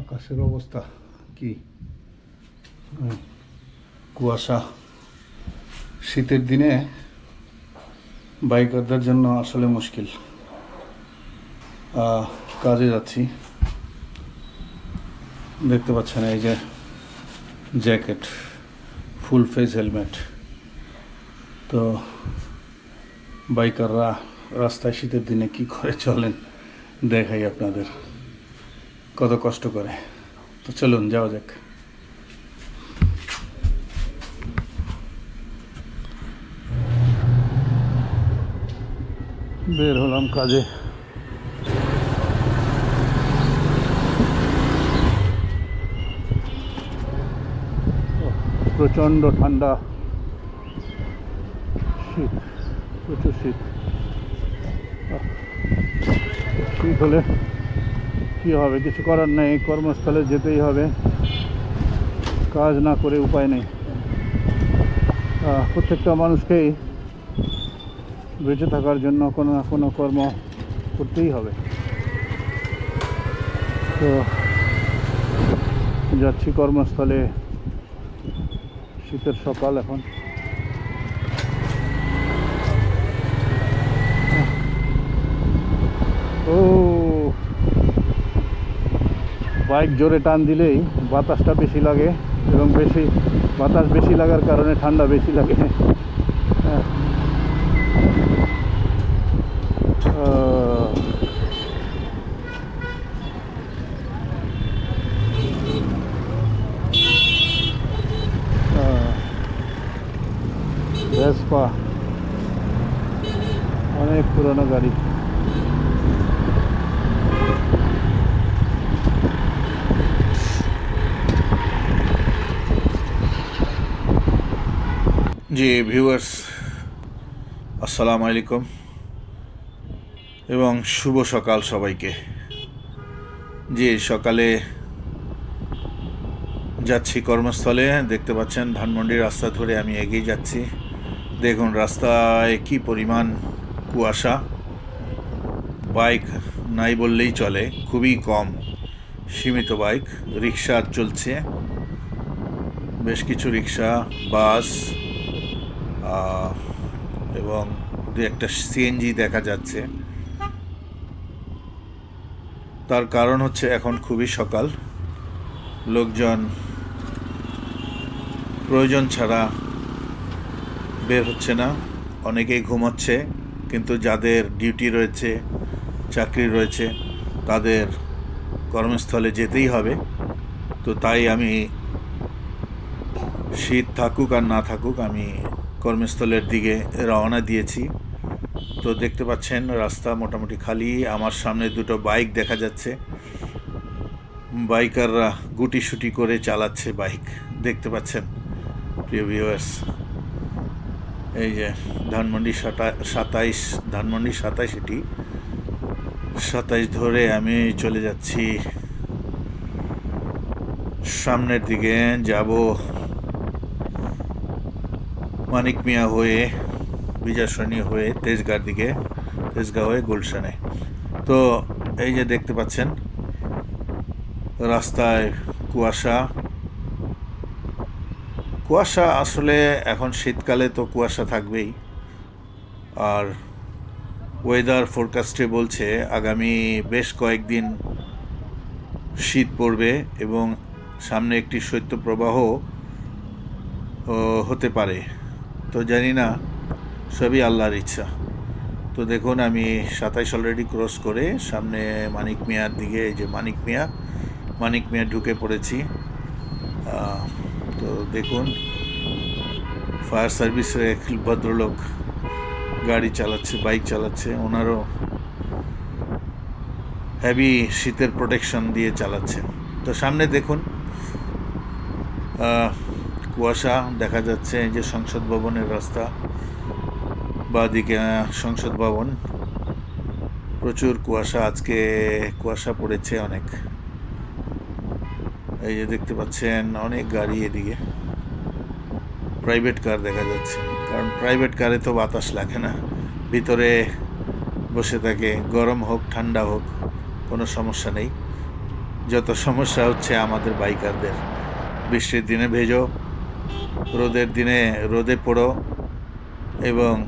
আকাশের অবস্থা কি কুয়াশা। শীতের দিনে বাইকারদের জন্য আসলে মুশকিল। কাজে যাচ্ছি। দেখতে পাচ্ছেন এই যে জ্যাকেট, ফুল ফেস হেলমেট। তো বাইকাররা রাস্তায় শীতের দিনে কি করে চলেন, দেখাই আপনাদের। কত কষ্ট করে। তো চলুন যাওয়া যাক। বের হলাম কাজে। ওহ, প্রচণ্ড ঠান্ডা। শীত প্রচুর শীত। শীত হলে কি হবে, কিছু করার নেই, কর্মস্থলে যেতেই হবে। কাজ না করে উপায় নেই। প্রত্যেকটা মানুষকেই বেঁচে থাকার জন্য কোনো না কোনো কর্ম করতেই হবে। তো, যাচ্ছি কর্মস্থলে। শীতের সকাল এখন ও বাইক জোরে টান দিলেই বাতাসটা বেশি লাগে এবং বেশি বাতাস বেশি লাগার কারণে ঠান্ডা বেশি লাগে হ্যাঁ। আহ, আহ, ভেসপা অনেক পুরনো গাড়ি জি ভিউয়ার্স আসসালামু আলাইকুম এবং শুভ সকাল সবাইকে। জি, সকালে যাচ্ছি কর্মস্থলে, দেখতে পাচ্ছেন ধানমন্ডির রাস্তা ধরে আমি এগিয়ে যাচ্ছি। দেখুন রাস্তায় কি পরিমাণ কুয়াশা। বাইক নাই বললেই চলে, খুবই কম। সীমিত বাইক, রিক্সা চলছে। বেশ কিছু রিক্সা, বাস এবং দু একটা সিএনজি দেখা যাচ্ছে। তার কারণ হচ্ছে এখন খুবই সকাল। লোকজন প্রয়োজন ছাড়া বের হচ্ছে না। অনেকেই ঘুমাচ্ছে, কিন্তু যাদের ডিউটি রয়েছে, চাকরি রয়েছে, তাদের কর্মস্থলে যেতেই হবে। তো তাই আমি শীত থাকুক আর না থাকুক, আমি কর্মস্থলের দিকে রওনা দিয়েছি। তো দেখতে পাচ্ছেন, রাস্তা মোটামুটি খালি। আমার সামনে দুটো বাইক দেখা যাচ্ছে। বাইকাররা গুটি সুটি করে চালাচ্ছে বাইক। দেখতে পাচ্ছেন, প্রিয় ভিউয়ার্স এই যে ধানমন্ডি সাতা, সাতাইশ, ধানমন্ডি সাতাইশ এটি। সাতাইশ ধরে আমি চলে যাচ্ছি। সামনের দিকে যাব। মানিক মিয়া হয়ে বিজাসনী হয়ে, তেজগাঁর দিকে তেজগাঁ হয়ে গুলশানে। তো এই যে দেখতে পাচ্ছেন, রাস্তায় কুয়াশা। কুয়াশা আসলে এখন শীতকালে তো কুয়াশা থাকবেই। আর ওয়েদার ফোরকাস্টে বলছে, আগামী বেশ কয়েকদিন শীত পড়বে এবং সামনে একটি শৈত্যপ্রবাহ হতে পারে। তো জানি না, সবই আল্লাহর ইচ্ছা। তো দেখুন, আমি সাতাইশ অলরেডি ক্রস করে সামনে মানিক মিয়ার দিকে, এই যে মানিক মিয়া মানিক মিয়া ঢুকে পড়েছি। তো দেখুন, ফায়ার সার্ভিসের এক ভদ্রলোক গাড়ি চালাচ্ছে, বাইক চালাচ্ছে, ওনারও হেভি শীতের প্রোটেকশন দিয়ে চালাচ্ছে তো সামনে দেখুন কুয়াশা, দেখা যাচ্ছে এই যে সংসদ ভবনের রাস্তা, বাদিকে দিকে সংসদ ভবন। প্রচুর কুয়াশা, আজকে কুয়াশা পড়েছে অনেক। এই যে দেখতে পাচ্ছেন, অনেক গাড়ি এদিকে। প্রাইভেট কার দেখা যাচ্ছে, কারণ প্রাইভেট কারে তো বাতাস লাগে না। ভিতরে বসে থাকে, গরম হোক, ঠান্ডা হোক, কোনো সমস্যা নেই। যত সমস্যা হচ্ছে আমাদের বাইকারদের, বৃষ্টির দিনে ভেজো রোদের দিনে রোদে পড়ো এবং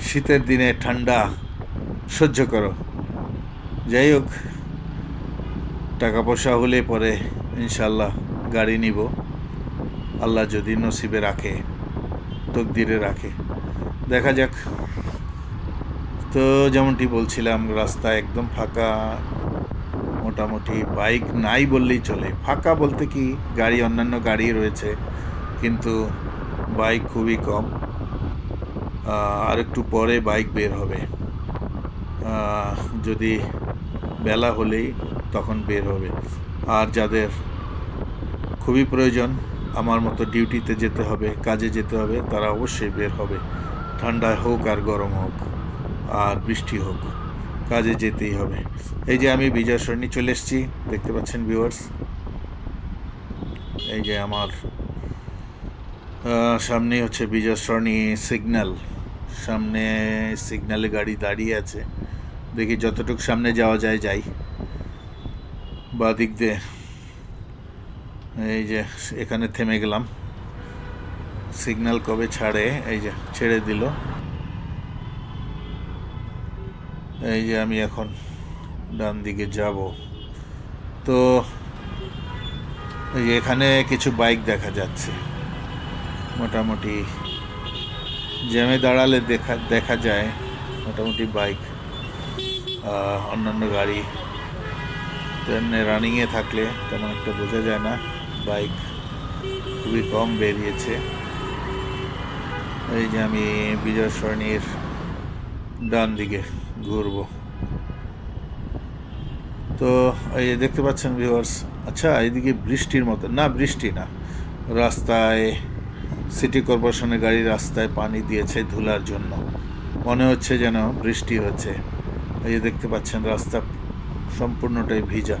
শীতের দিনে ঠান্ডা সহ্য করো। যাই হোক টাকা পয়সা হলে পরে ইনশাল্লাহ গাড়ি নিব। আল্লাহ যদি নসিবে রাখে, তকদিরে রাখে। দেখা যাক। তো যেমনটি বলছিলাম, রাস্তা একদম ফাঁকা মোটামুটি বাইক নাই বললেই চলে। ফাঁকা বলতে কি গাড়ি, অন্যান্য গাড়ি রয়েছে, কিন্তু বাইক খুবই কম। আর একটু পরে বাইক বের হবে। যদি বেলা হলেই তখন বের হবে। আর যাদের খুবই প্রয়োজন, আমার মতো ডিউটিতে যেতে হবে, কাজে যেতে হবে, তারা অবশ্যই বের হবে। ঠান্ডায় হোক আর গরম হোক, আর বৃষ্টি হোক। কাজে যেতেই হবে। এই যে আমি বিজয় সরণি চলে এসেছি দেখতে পাচ্ছেন ভিউয়ার্স এই যে আমার আহ, সামনে হচ্ছে বিজয় সরণি সিগন্যাল সামনে সিগন্যালে গাড়ি দাঁড়িয়ে আছে। দেখি যতটুকু সামনে যাওয়া যায় যাই। বা দিক দিয়ে। এই যে এখানে থেমে গেলাম। সিগন্যাল কবে ছাড়ে? এই যে ছেড়ে দিল। এই যে আমি এখন ডান দিকে যাব। তো এখানে কিছু বাইক দেখা যাচ্ছে। মোটামুটি জ্যামে দাঁড়ালে দেখা দেখা যায়, মোটামুটি বাইক অন্যান্য গাড়ি। তেমনি রানিংয়ে থাকলে তেমন একটা বোঝা যায় না, বাইক খুবই কম বেরিয়েছে। এই যে আমি বিজয় সরণির ডান দিকে। ঘুরবো। তো এই দেখতে পাচ্ছেন ভিউয়ার্স আচ্ছা এইদিকে বৃষ্টির মতো। না, বৃষ্টি না। রাস্তায় সিটি কর্পোরেশনের গাড়ি রাস্তায় পানি দিয়েছে ধুলার জন্য। মনে হচ্ছে যেন বৃষ্টি হচ্ছে। এই দেখতে পাচ্ছেন, রাস্তা সম্পূর্ণটাই ভিজা।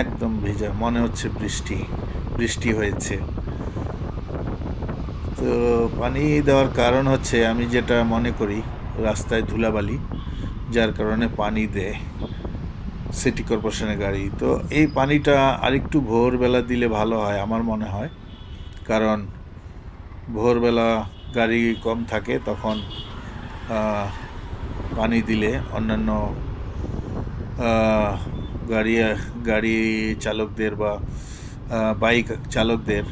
একদম ভিজা। মনে হচ্ছে বৃষ্টি বৃষ্টি হয়েছে। তো পানি দেওয়ার কারণ হচ্ছে, আমি যেটা মনে করি রাস্তায় ধুলাবালি, যার কারণে পানি দেয় সিটি কর্পোরেশনের গাড়ি। তো এই পানিটা আরেকটু ভোরবেলা দিলে ভালো হয়, আমার মনে হয়। কারণ ভোরবেলা গাড়ি কম থাকে, তখন পানি দিলে অন্যান্য গাড়ি গাড়ি চালকদের বা বাইক চালকদের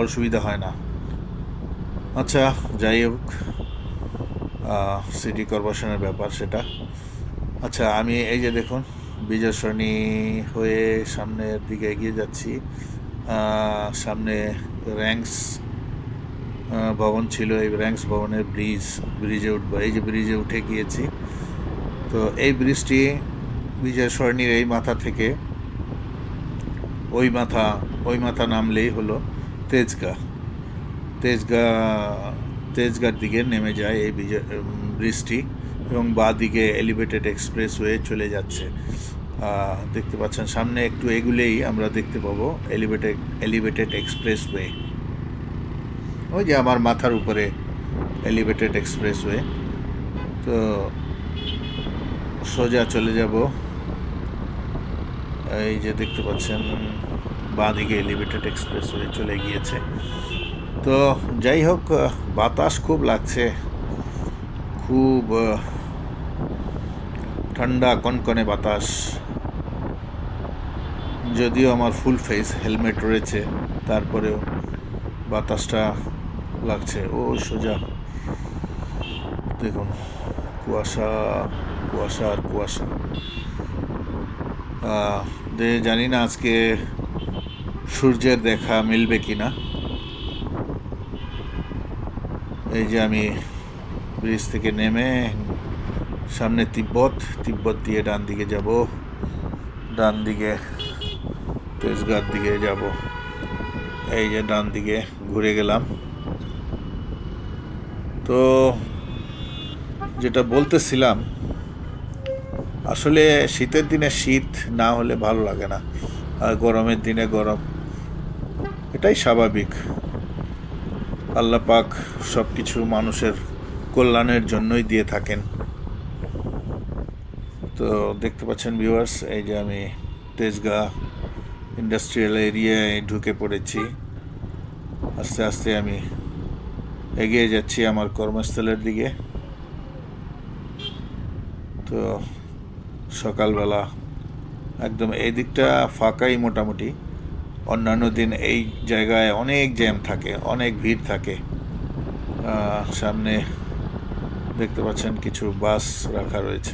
অসুবিধা হয় না। আচ্ছা যাই হোক। সিটি কর্পোরেশনের ব্যাপার সেটা। আচ্ছা আমি এই যে দেখুন, বিজয় সরণি হয়ে সামনের দিকে এগিয়ে যাচ্ছি। সামনে র্যাঙ্কস ভবন ছিল, এই র্যাঙ্কস ভবনের ব্রিজ ব্রিজে উঠবো। এই যে ব্রিজে উঠে গিয়েছি। তো এই ব্রিজটি বিজয় সরণির এই মাথা থেকে, ওই মাথা ওই মাথা নামলেই হলো তেজগা। তেজগা তেজগার দিকে নেমে যায় এই ব্রিজটি এবং বাঁ দিকে এলিভেটেড এক্সপ্রেস ওয়ে চলে যাচ্ছে। দেখতে পাচ্ছেন, সামনে একটু এগুলেই আমরা দেখতে পাবো এলিভেটেড এলিভেটেড এক্সপ্রেস ওয়ে ওই যে আমার মাথার উপরে এলিভেটেড এক্সপ্রেস ওয়ে তো সোজা চলে যাব। এই যে দেখতে পাচ্ছেন বাঁ দিকে এলিভেটেড এক্সপ্রেস ওয়ে চলে গিয়েছে। তো যাই হোক বাতাস খুব লাগছে। খুব ঠান্ডা কনকনে বাতাস। যদিও আমার ফুল ফেস হেলমেট রয়েছে, তারপরেও বাতাসটা লাগছে। ও, সোজা। দেখুন, কুয়াশা কুয়াশা আর কুয়াশা। দে, জানি না আজকে সূর্যের দেখা মিলবে কি না এই যে আমি ব্রিজ থেকে নেমে সামনে তিব্বত তিব্বত দিয়ে ডান দিকে যাব। ডান দিকে তেজগাঁর দিকে যাব। এই যে ডান দিকে ঘুরে গেলাম। তো যেটা বলতেছিলাম, আসলে শীতের দিনে শীত না হলে ভালো লাগে না, আর গরমের দিনে গরম, এটাই স্বাভাবিক। আল্লাহ পাক সব কিছু মানুষের কল্যাণের জন্যই দিয়ে থাকেন। তো দেখতে পাচ্ছেন ভিউয়ার্স এই যে আমি তেজগাঁ ইন্ডাস্ট্রিয়াল এরিয়ায় ঢুকে পড়েছি। আস্তে আস্তে আমি এগিয়ে যাচ্ছি আমার কর্মস্থলের দিকে। তো সকালবেলা একদম এই দিকটা ফাঁকাই মোটামুটি। অন্যান্য দিন এই জায়গায় অনেক জ্যাম থাকে, অনেক ভিড় থাকে। সামনে দেখতে পাচ্ছেন কিছু বাস রাখা রয়েছে।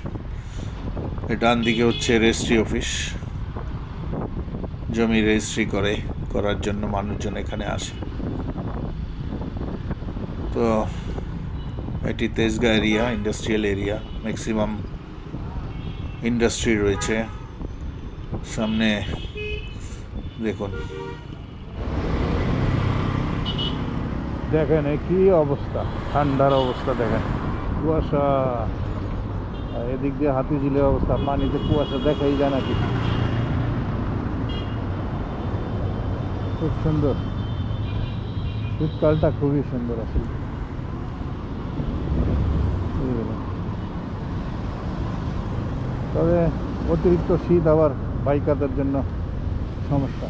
ডান দিকে হচ্ছে রেজিস্ট্রি অফিস। জমি রেজিস্ট্রি করে, করার জন্য মানুষজন এখানে আসে। তো, এটি Tejgaon area, industrial area. Maximum industry রয়েছে। সামনে দেখুন। দেখেন কি অবস্থা? ঠান্ডার অবস্থা দেখেন। কুয়াশা। এদিক দিয়ে হাতিঝিলের অবস্থা। পানিতে কুয়াশা দেখাই যায় না কিছু খুব সুন্দর। শীতকালটা খুবই সুন্দর হলো। তবে অতিরিক্ত শীত আবার বাইকারদের জন্য সমস্যা।